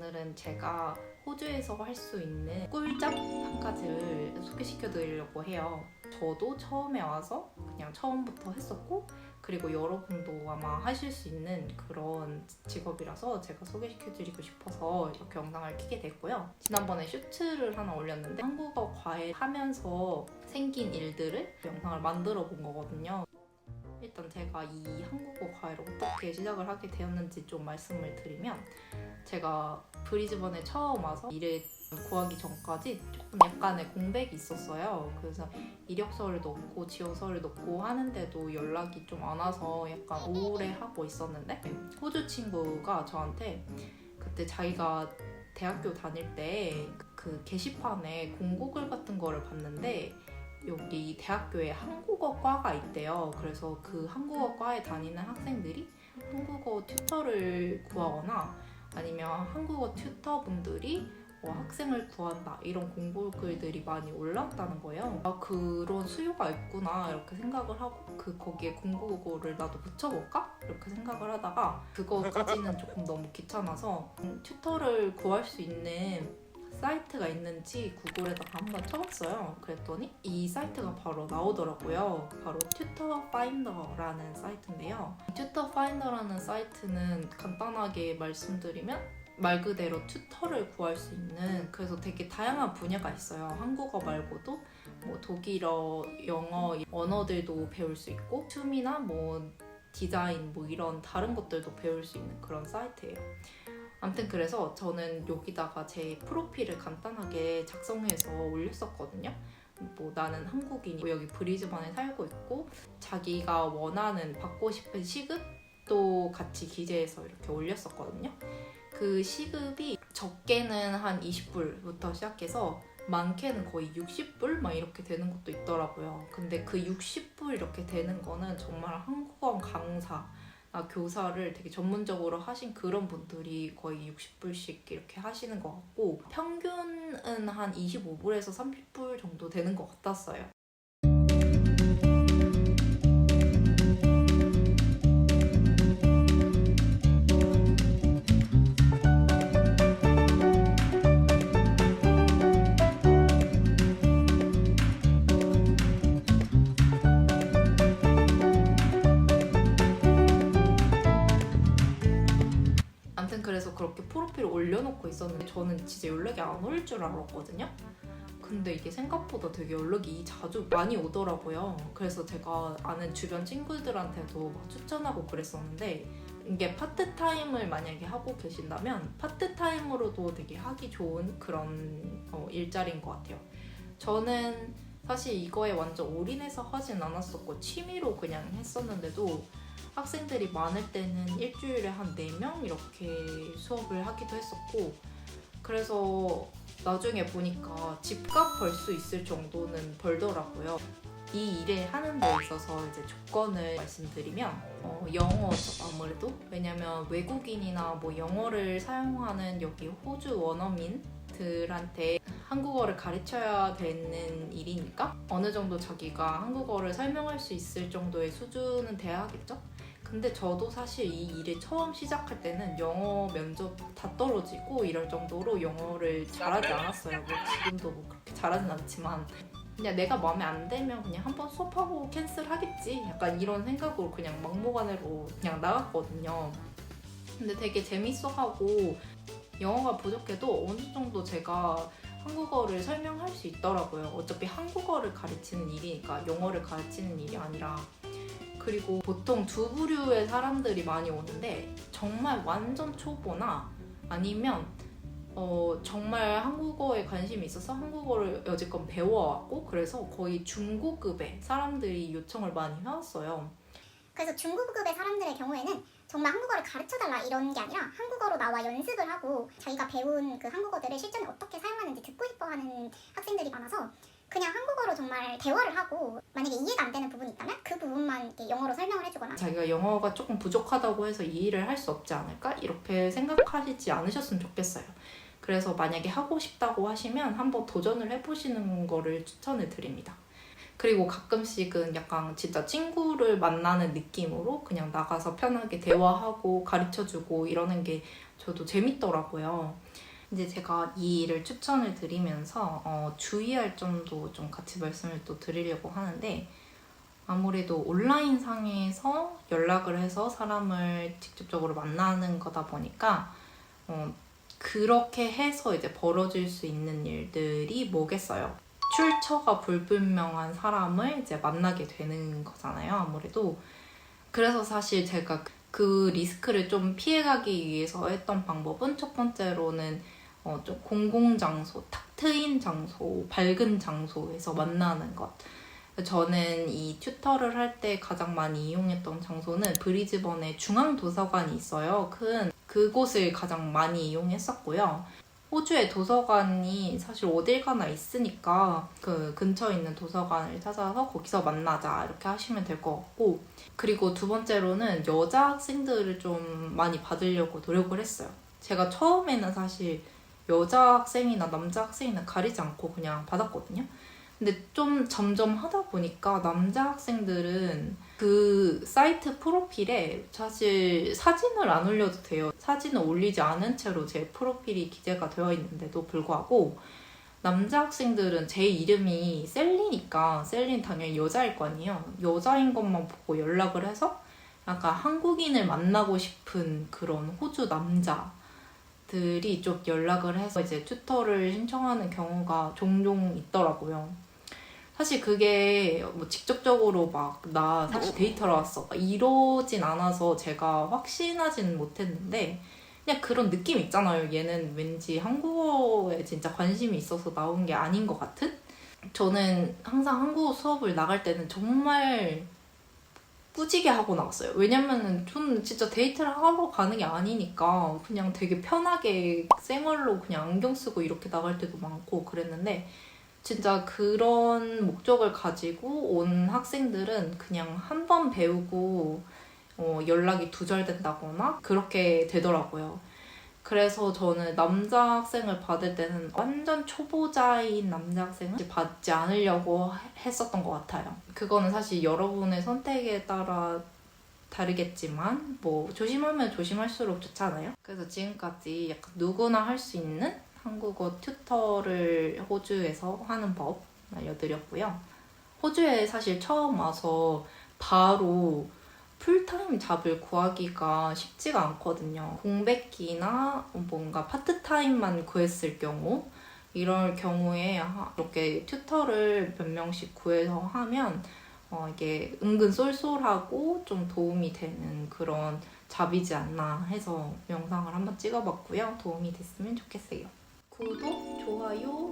오늘은 제가 호주에서 할 수 있는 꿀잡 한 가지를 소개시켜 드리려고 해요. 저도 처음에 와서 그냥 처음부터 했었고 그리고 여러분도 아마 하실 수 있는 그런 직업이라서 제가 소개시켜 드리고 싶어서 이렇게 영상을 켜게 됐고요. 지난번에 슈트를 하나 올렸는데 한국어 과외 하면서 생긴 일들을 영상을 만들어 본 거거든요. 일단 제가 이 한국어 과외를 어떻게 시작을 하게 되었는지 좀 말씀을 드리면 제가 브리즈번에 처음 와서 일을 구하기 전까지 조금 약간의 공백이 있었어요. 그래서 이력서를 넣고 지원서를 넣고 하는데도 연락이 좀 안 와서 약간 우울해하고 있었는데 호주 친구가 저한테 그때 자기가 대학교 다닐 때 그 게시판에 공고글 같은 거를 봤는데 여기 대학교에 한국어 과가 있대요. 그래서 그 한국어 과에 다니는 학생들이 한국어 튜터를 구하거나 아니면 한국어 튜터분들이 뭐 학생을 구한다 이런 공고글들이 많이 올라왔다는 거예요. 아 그런 수요가 있구나 이렇게 생각을 하고 그 거기에 공고글을 나도 붙여볼까 이렇게 생각을 하다가 그거까지는 조금 너무 귀찮아서 음, 튜터를 구할 수 있는 사이트가 있는지 구글에다가 한번 쳐봤어요. 그랬더니 이 사이트가 바로 나오더라고요. 바로 튜터 파인더라는 사이트인데요. 튜터 파인더라는 사이트는 간단하게 말씀드리면 말 그대로 튜터를 구할 수 있는 그래서 되게 다양한 분야가 있어요. 한국어 말고도 뭐 독일어, 영어 언어들도 배울 수 있고 춤이나 뭐 디자인 뭐 이런 다른 것들도 배울 수 있는 그런 사이트예요. 아무튼 그래서 저는 여기다가 제 프로필을 간단하게 작성해서 올렸었거든요. 뭐 나는 한국인이고 여기 브리즈번에 살고 있고 자기가 원하는 받고 싶은 시급도 같이 기재해서 이렇게 올렸었거든요. 그 시급이 적게는 한 20불부터 시작해서 많게는 거의 60불 막 이렇게 되는 것도 있더라고요. 근데 그 60불 이렇게 되는 거는 정말 한국어 강사 나 교사를 되게 전문적으로 하신 그런 분들이 거의 60불씩 이렇게 하시는 것 같고 평균은 한 25불에서 30불 정도 되는 것 같았어요. 프로필을 올려놓고 있었는데 저는 진짜 연락이 안 올 줄 알았거든요. 근데 이게 생각보다 되게 연락이 자주 많이 오더라고요. 그래서 제가 아는 주변 친구들한테도 막 추천하고 그랬었는데 이게 파트타임을 만약에 하고 계신다면 파트타임으로도 되게 하기 좋은 그런 어, 일자리인 것 같아요. 저는 사실 이거에 완전 올인해서 하진 않았었고 취미로 그냥 했었는데도 학생들이 많을 때는 일주일에 한 4명 이렇게 수업을 하기도 했었고 그래서 나중에 보니까 집값 벌 수 있을 정도는 벌더라고요. 이 일을 하는 데 있어서 이제 조건을 말씀드리면 어, 영어죠 아무래도 왜냐면 외국인이나 뭐 영어를 사용하는 여기 호주 원어민 들한테 한국어를 가르쳐야 되는 일이니까 어느 정도 자기가 한국어를 설명할 수 있을 정도의 수준은 돼야 하겠죠? 근데 저도 사실 이 일을 처음 시작할 때는 영어 면접 다 떨어지고 이럴 정도로 영어를 잘하지 않았어요. 뭐 지금도 뭐 그렇게 잘하진 않지만 그냥 내가 마음에 안 들면 그냥 한번 수업하고 캔슬하겠지. 약간 이런 생각으로 그냥 막무가내로 그냥 나갔거든요. 근데 되게 재밌어하고 영어가 부족해도 어느 정도 제가 한국어를 설명할 수 있더라고요. 어차피 한국어를 가르치는 일이니까 영어를 가르치는 일이 아니라 그리고 보통 두 부류의 사람들이 많이 오는데 정말 완전 초보나 아니면 어, 정말 한국어에 관심이 있어서 한국어를 여지껏 배워왔고 그래서 거의 중고급의 사람들이 요청을 많이 해왔어요. 그래서 중고급의 사람들의 경우에는 정말 한국어를 가르쳐달라 이런 게 아니라 한국어로 나와 연습을 하고 자기가 배운 그 한국어들을 실전에 어떻게 사용하는지 듣고 싶어하는 학생들이 많아서 그냥 한국어로 정말 대화를 하고 만약에 이해가 안 되는 부분이 있다면 그 부분만 영어로 설명을 해주거나 자기가 영어가 조금 부족하다고 해서 이 일을 할수 없지 않을까? 이렇게 생각하시지 않으셨으면 좋겠어요. 그래서 만약에 하고 싶다고 하시면 한번 도전을 해보시는 거를 추천을 드립니다. 그리고 가끔씩은 약간 진짜 친구를 만나는 느낌으로 그냥 나가서 편하게 대화하고 가르쳐주고 이러는 게 저도 재밌더라고요. 이제 제가 이 일을 추천을 드리면서 어, 주의할 점도 좀 같이 말씀을 또 드리려고 하는데 아무래도 온라인 상에서 연락을 해서 사람을 직접적으로 만나는 거다 보니까 어, 그렇게 해서 이제 벌어질 수 있는 일들이 뭐겠어요. 출처가 불분명한 사람을 이제 만나게 되는 거잖아요. 아무래도 그래서 사실 제가 그 리스크를 좀 피해가기 위해서 했던 방법은 첫 번째로는 어, 좀 공공장소, 탁 트인 장소, 밝은 장소에서 만나는 것. 저는 이 튜터를 할 때 가장 많이 이용했던 장소는 브리즈번에 중앙도서관이 있어요. 큰 그곳을 가장 많이 이용했었고요. 호주에 도서관이 사실 어딜 가나 있으니까 그 근처에 있는 도서관을 찾아서 거기서 만나자 이렇게 하시면 될 것 같고 그리고 두 번째로는 여자 학생들을 좀 많이 받으려고 노력을 했어요. 제가 처음에는 사실 여자 학생이나 남자 학생이나 가리지 않고 그냥 받았거든요. 근데 좀 점점 하다 보니까 남자 학생들은 그 사이트 프로필에 사실 사진을 안 올려도 돼요. 사진을 올리지 않은 채로 제 프로필이 기재가 되어 있는데도 불구하고 남자 학생들은 제 이름이 셀리니까 셀린 당연히 여자일 거 아니에요. 여자인 것만 보고 연락을 해서 약간 한국인을 만나고 싶은 그런 호주 남자들이 좀 연락을 해서 이제 튜터를 신청하는 경우가 종종 있더라고요. 사실 그게 뭐 직접적으로 막 나 사실 데이터로 왔어 막 이러진 않아서 제가 확신하진 못했는데 그냥 그런 느낌 있잖아요. 얘는 왠지 한국어에 진짜 관심이 있어서 나온 게 아닌 것 같은? 저는 항상 한국어 수업을 나갈 때는 정말 꾸지게 하고 나왔어요. 왜냐면은 저는 진짜 데이트를 하러 가는 게 아니니까 그냥 되게 편하게 생얼로 그냥 안경 쓰고 이렇게 나갈 때도 많고 그랬는데 진짜 그런 목적을 가지고 온 학생들은 그냥 한 번 배우고 어, 연락이 두절된다거나 그렇게 되더라고요. 그래서 저는 남자 학생을 받을 때는 완전 초보자인 남자 학생은 받지 않으려고 했었던 것 같아요. 그거는 사실 여러분의 선택에 따라 다르겠지만 뭐 조심하면 조심할수록 좋잖아요. 그래서 지금까지 약간 누구나 할 수 있는 한국어 튜터를 호주에서 하는 법 알려드렸고요. 호주에 사실 처음 와서 바로 풀타임 잡을 구하기가 쉽지가 않거든요. 공백기나 뭔가 파트타임만 구했을 경우 이럴 경우에 하- 이렇게 튜터를 몇 명씩 구해서 하면 어, 이게 은근 쏠쏠하고 좀 도움이 되는 그런 잡이지 않나 해서 영상을 한번 찍어봤고요. 도움이 됐으면 좋겠어요. 구독, 좋아요,